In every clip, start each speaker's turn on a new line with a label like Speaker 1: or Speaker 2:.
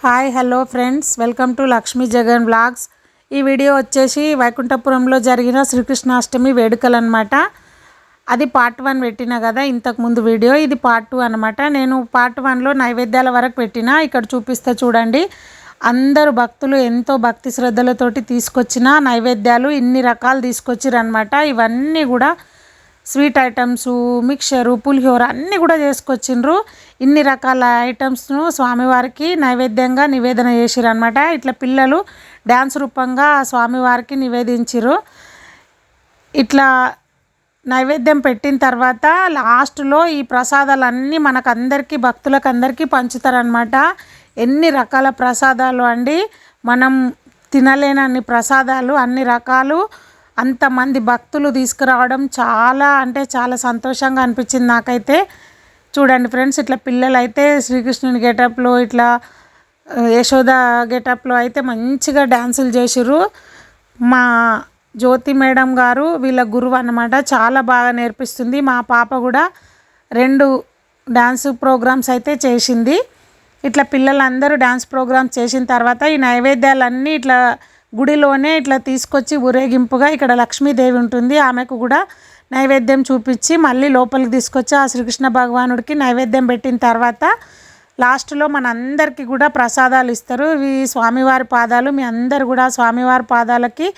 Speaker 1: Hi hello friends. Welcome to Lakshmi Jagan blogs ఈ video వచ్చేసి వైకుంఠపురంలో జరిగిన శ్రీకృష్ణాష్టమి వేడుకలు అనమాట అది పార్ట్ వన్ పెట్టిన కదా ఇంతకుముందు వీడియో. ఇది పార్ట్ టూ అనమాట నేను పార్ట్ వన్లో నైవేద్యాల వరకు పెట్టిన ఇక్కడ చూపిస్తా చూడండి. అందరు భక్తులు ఎంతో భక్తి శ్రద్ధలతోటి తీసుకొచ్చిన నైవేద్యాలు ఇన్ని రకాలు తీసుకొచ్చిరనమాట ఇవన్నీ కూడా స్వీట్ ఐటమ్స్ మిక్చరు పులిహోర అన్నీ కూడా చేసుకొచ్చిండ్రు. ఇన్ని రకాల ఐటమ్స్ను స్వామివారికి నైవేద్యంగా నివేదన చేసిరు అనమాట ఇట్లా పిల్లలు డ్యాన్స్ రూపంగా స్వామివారికి నివేదించిరు ఇట్లా నైవేద్యం పెట్టిన తర్వాత లాస్ట్లో ఈ ప్రసాదాలన్నీ మనకు అందరికీ భక్తులకు అందరికీ పంచుతారనమాట ఎన్ని రకాల ప్రసాదాలు అండి. మనం తినలేనన్ని ప్రసాదాలు అన్ని రకాలు అంతమంది భక్తులు తీసుకురావడం చాలా అంటే చాలా సంతోషంగా అనిపించింది నాకైతే. చూడండి ఫ్రెండ్స్ ఇట్లా పిల్లలు అయితే శ్రీకృష్ణుని గెటప్లో ఇట్లా యశోద గెటప్లో అయితే మంచిగా డ్యాన్సులు చేసిర్రు. మా జ్యోతి మేడం గారు వీళ్ళ గురువు అన్నమాట చాలా బాగా నేర్పిస్తుంది. మా పాప కూడా రెండు డ్యాన్స్ ప్రోగ్రామ్స్ అయితే చేసింది. ఇట్లా పిల్లలందరూ డ్యాన్స్ ప్రోగ్రామ్స్ చేసిన తర్వాత ఈ నైవేద్యాలన్నీ ఇట్లా గుడిలోనే ఇట్లా తీసుకొచ్చి ఊరేగింపుగా ఇక్కడ లక్ష్మీదేవి ఉంటుంది. ఆమెకు కూడా నైవేద్యం చూపించి మళ్ళీ లోపలికి తీసుకొచ్చి ఆ శ్రీకృష్ణ భగవానుడికి నైవేద్యం పెట్టిన తర్వాత లాస్ట్లో మనందరికీ కూడా ప్రసాదాలు ఇస్తారు. ఇవి స్వామివారి పాదాలు. మీ అందరు కూడా స్వామివారి పాదాలకి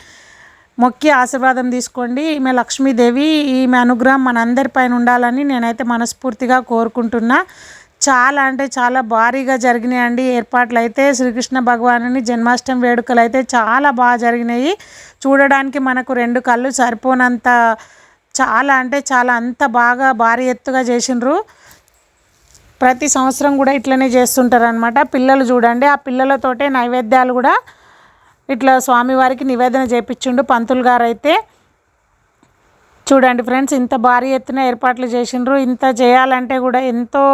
Speaker 1: మొక్కి ఆశీర్వాదం తీసుకోండి. ఈమె లక్ష్మీదేవి ఈమె అనుగ్రహం మనందరిపైన ఉండాలని నేనైతే మనస్ఫూర్తిగా కోరుకుంటున్నా. చాలా అంటే చాలా భారీగా జరిగినాయండి. ఏర్పాట్లు అయితే శ్రీకృష్ణ భగవాను జన్మాష్టమి వేడుకలు అయితే చాలా బాగా జరిగినాయి. చూడడానికి మనకు రెండు కళ్ళు సరిపోనంత చాలా అంటే చాలా అంత బాగా భారీ ఎత్తుగా చేసిండ్రు. ప్రతి సంవత్సరం కూడా ఇట్లనే చేస్తుంటారు అనమాట పిల్లలు చూడండి ఆ పిల్లలతోటే నైవేద్యాలు కూడా ఇట్లా స్వామివారికి నివేదన చేపించిండు పంతులు గారు అయితే చూడండి ఫ్రెండ్స్ ఇంత భారీ ఎత్తున ఏర్పాట్లు చేసిండ్రు. ఇంత చేయాలంటే కూడా ఎంతో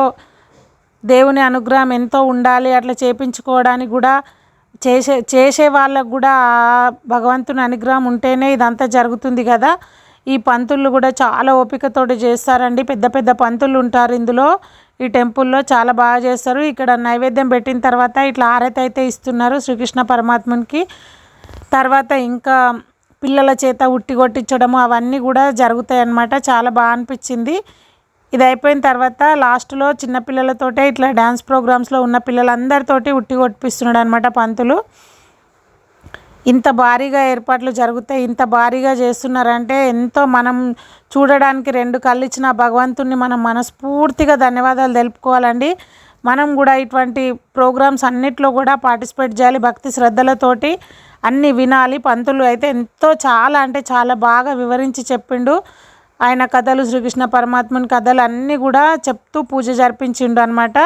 Speaker 1: దేవుని అనుగ్రహం ఎంతో ఉండాలి అట్లా చేపించుకోవడానికి కూడా చేసే చేసే వాళ్ళకు కూడా భగవంతుని అనుగ్రహం ఉంటేనే ఇదంతా జరుగుతుంది కదా. ఈ పంతులు కూడా చాలా ఓపికతోటి చేస్తారండి. పెద్ద పెద్ద పంతులు ఉంటారు ఇందులో. ఈ టెంపుల్లో చాలా బాగా చేస్తారు. ఇక్కడ నైవేద్యం పెట్టిన తర్వాత ఇట్లా ఆరతి అయితే ఇస్తున్నారు శ్రీకృష్ణ పరమాత్మనికి. తర్వాత ఇంకా పిల్లల చేత ఉట్టి కొట్టించడము అవన్నీ కూడా జరుగుతాయి అన్నమాట చాలా బాగా అనిపించింది. ఇది అయిపోయిన తర్వాత లాస్ట్లో చిన్నపిల్లలతోటే ఇట్లా డ్యాన్స్ ప్రోగ్రామ్స్లో ఉన్న పిల్లలందరితోటి ఉట్టి కొట్టిపిస్తున్నాడు అనమాట పంతులు. ఇంత భారీగా ఏర్పాట్లు జరుగుతాయి ఇంత భారీగా చేస్తున్నారంటే ఎంతో మనం చూడడానికి రెండు కళ్ళు ఇచ్చిన భగవంతుణ్ణి మనం మనస్ఫూర్తిగా ధన్యవాదాలు తెలుపుకోవాలండి. మనం కూడా ఇటువంటి ప్రోగ్రామ్స్ అన్నిట్లో కూడా పార్టిసిపేట్ చేయాలి భక్తి శ్రద్ధలతోటి అన్నీ వినాలి. పంతులు అయితే ఎంతో చాలా అంటే చాలా బాగా వివరించి చెప్పిండు. ఆయన కథలు శ్రీకృష్ణ పరమాత్మని కథలు అన్నీ కూడా చెప్తూ పూజ జరిపించిండు అనమాట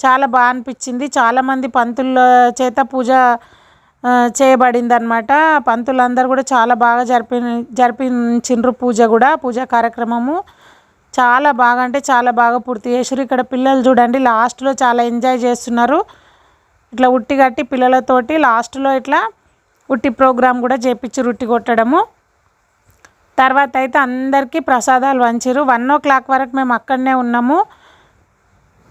Speaker 1: చాలా బాగా అనిపించింది. చాలామంది పంతుల చేత పూజ చేయబడింది అనమాట పంతులందరూ కూడా చాలా బాగా జరిపి జరిపించిండ్రు పూజ కూడా పూజా కార్యక్రమము. చాలా బాగా అంటే చాలా బాగా పూర్తి చేసారు ఇక్కడ పిల్లలు చూడండి లాస్ట్లో చాలా ఎంజాయ్ చేస్తున్నారు. ఇట్లా ఉట్టి కట్టి పిల్లలతోటి లాస్ట్లో ఇట్లా ఉట్టి ప్రోగ్రామ్ కూడా చేపించి ఉట్టి కొట్టడము. తర్వాత అయితే అందరికీ ప్రసాదాలు వంచారు వన్ ఓ క్లాక్ వరకు మేము అక్కడనే ఉన్నాము.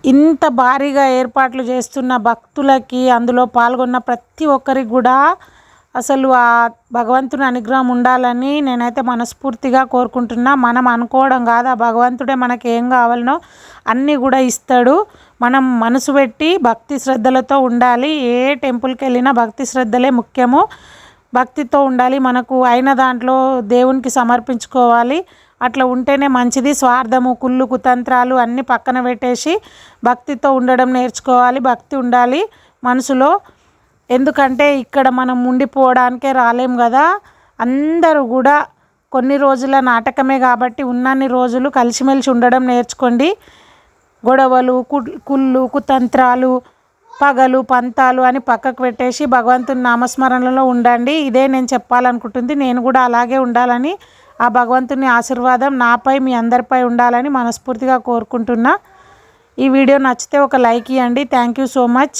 Speaker 1: ఇంత భారీగా ఏర్పాట్లు చేస్తున్న భక్తులకి అందులో పాల్గొన్న ప్రతి ఒక్కరికి కూడా అసలు ఆ భగవంతుని అనుగ్రహం ఉండాలని నేనైతే మనస్ఫూర్తిగా కోరుకుంటున్నా. మనం అనుకోవడం కాదు ఆ భగవంతుడే మనకి ఏం కావాలనో అన్నీ కూడా ఇస్తాడు. మనం మనసు పెట్టి భక్తి శ్రద్ధలతో ఉండాలి. ఏ టెంపుల్కి వెళ్ళినా భక్తి శ్రద్ధలే ముఖ్యము. భక్తితో ఉండాలి. మనకు అయిన దాంట్లో దేవునికి సమర్పించుకోవాలి. అట్లా ఉంటేనే మంచిది. స్వార్థము కుళ్ళు కుతంత్రాలు అన్నీ పక్కన పెట్టేసి భక్తితో ఉండడం నేర్చుకోవాలి. భక్తి ఉండాలి మనసులో. ఎందుకంటే ఇక్కడ మనం ఉండిపోవడానికే రాలేం కదా. అందరూ కూడా కొన్ని రోజుల నాటకమే కాబట్టి ఉన్నన్ని రోజులు కలిసిమెలిసి ఉండడం నేర్చుకోండి. గొడవలు కుళ్ళు కుతంత్రాలు పగలు పంతాలు అని పక్కకు పెట్టేసి భగవంతుని నామస్మరణలో ఉండండి. ఇదే నేను చెప్పాలనుకుంటుంది. నేను కూడా అలాగే ఉండాలని ఆ భగవంతుని ఆశీర్వాదం నాపై మీ అందరిపై ఉండాలని మనస్ఫూర్తిగా కోరుకుంటున్నా. ఈ వీడియో నచ్చితే ఒక లైక్ ఇవ్వండి థ్యాంక్ యూ సో మచ్